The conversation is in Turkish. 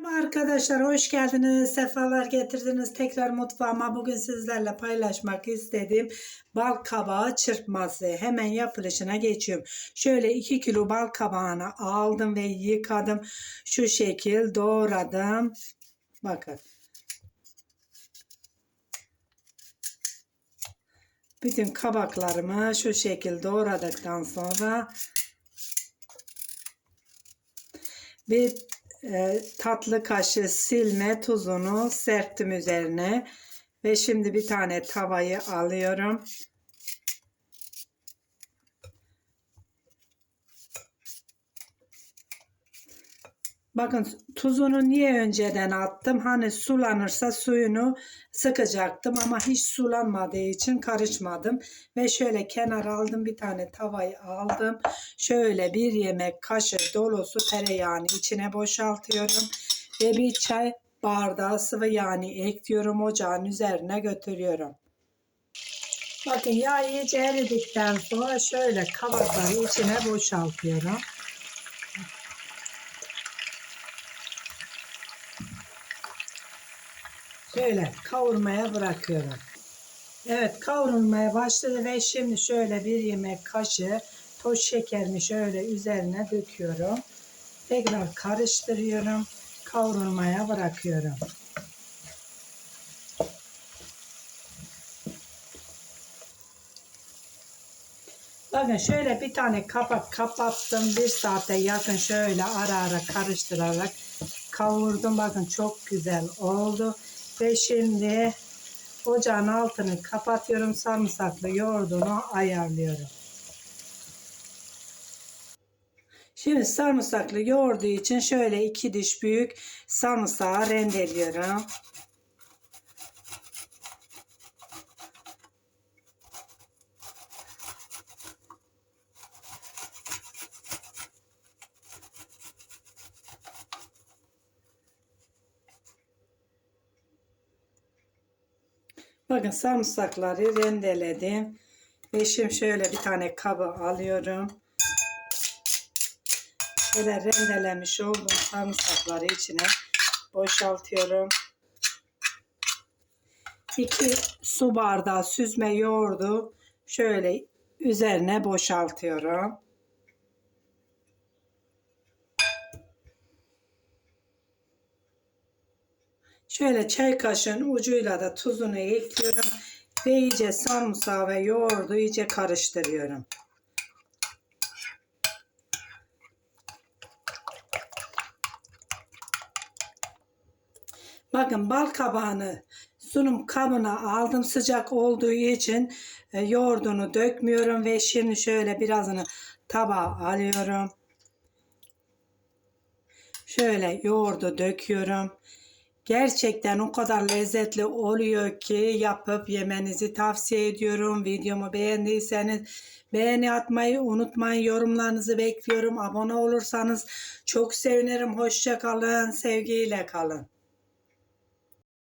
Merhaba Arkadaşlar hoş geldiniz, sefalar getirdiniz. Tekrar mutfağıma bugün sizlerle paylaşmak istediğim bal kabağı çırpması. Hemen yapılışına geçiyorum. Şöyle 2 kilo bal kabağını aldım ve yıkadım. Şu şekil doğradım. Bakın. Bütün kabaklarımı şu şekil doğradıktan sonra bir e, tatlı kaşığı silme tuzunu serptim üzerine ve şimdi bir tane tavayı alıyorum. Bakın tuzunu niye önceden attım? Hani sulanırsa suyunu sıkacaktım ama hiç sulanmadığı için karışmadım. Ve şöyle kenara aldım bir tane tavayı aldım. Şöyle bir yemek kaşığı dolusu tereyağını içine boşaltıyorum. Ve bir çay bardağı sıvı yağını ekliyorum ocağın üzerine götürüyorum. Bakın yağ iyice eridikten sonra şöyle kabakları içine boşaltıyorum. Şöyle kavurmaya bırakıyorum. Evet kavrulmaya başladı ve şimdi şöyle bir yemek kaşığı toz şekerini şöyle üzerine döküyorum. Tekrar karıştırıyorum. Kavrulmaya bırakıyorum. Bakın şöyle bir tane kapak kapattım. Bir saate yakın şöyle ara ara karıştırarak kavurdum. Bakın çok güzel oldu. Ve şimdi ocağın altını kapatıyorum. Sarımsaklı yoğurdunu ayarlıyorum. Şimdi sarımsaklı yoğurdu için şöyle iki diş büyük sarımsağı rendeliyorum. Bakın sarımsakları rendeledim. Ve şimdi şöyle bir tane kabı alıyorum. Şöyle rendelemiş olduğum sarımsakları içine boşaltıyorum. 2 su bardağı süzme yoğurdu şöyle üzerine boşaltıyorum. Şöyle çay kaşığının ucuyla da tuzunu ekliyorum ve iyice sarımsağı ve yoğurdu iyice karıştırıyorum. Bakın bal kabağını sunum kabına aldım sıcak olduğu için e, yoğurdunu dökmüyorum ve şimdi şöyle birazını tabağa alıyorum. Şöyle yoğurdu döküyorum. Gerçekten o kadar lezzetli oluyor ki yapıp yemenizi tavsiye ediyorum. Videomu beğendiyseniz beğeni atmayı unutmayın. Yorumlarınızı bekliyorum. Abone olursanız çok sevinirim. Hoşça kalın. Sevgiyle kalın.